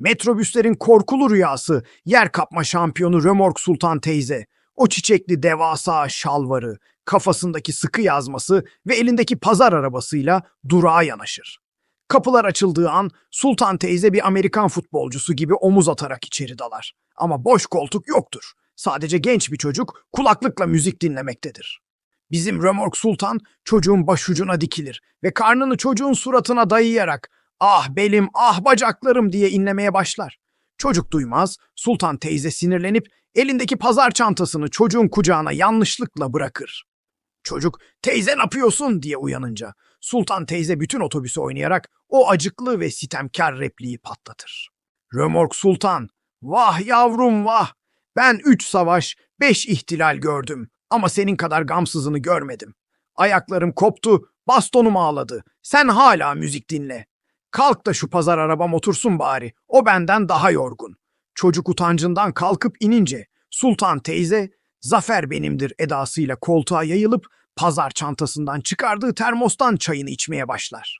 Metrobüslerin korkulu rüyası, yer kapma şampiyonu Römork Sultan teyze, o çiçekli devasa şalvarı, kafasındaki sıkı yazması ve elindeki pazar arabasıyla durağa yanaşır. Kapılar açıldığı an Sultan teyze bir Amerikan futbolcusu gibi omuz atarak içeri dalar. Ama boş koltuk yoktur. Sadece genç bir çocuk kulaklıkla müzik dinlemektedir. Bizim Römork Sultan çocuğun başucuna dikilir ve karnını çocuğun suratına dayayarak ah belim ah bacaklarım diye inlemeye başlar. Çocuk duymaz, Sultan teyze sinirlenip elindeki pazar çantasını çocuğun kucağına yanlışlıkla bırakır. Çocuk teyze ne yapıyorsun diye uyanınca Sultan teyze bütün otobüsü oynayarak o acıklı ve sitemkar repliği patlatır. Römork Sultan, vah yavrum vah, ben üç savaş, beş ihtilal gördüm ama senin kadar gamsızını görmedim. Ayaklarım koptu, bastonum ağladı. Sen hala müzik dinle. Kalk da şu pazar arabam otursun bari. O benden daha yorgun. Çocuk utancından kalkıp inince Sultan teyze zafer benimdir edasıyla koltuğa yayılıp pazar çantasından çıkardığı termostan çayını içmeye başlar.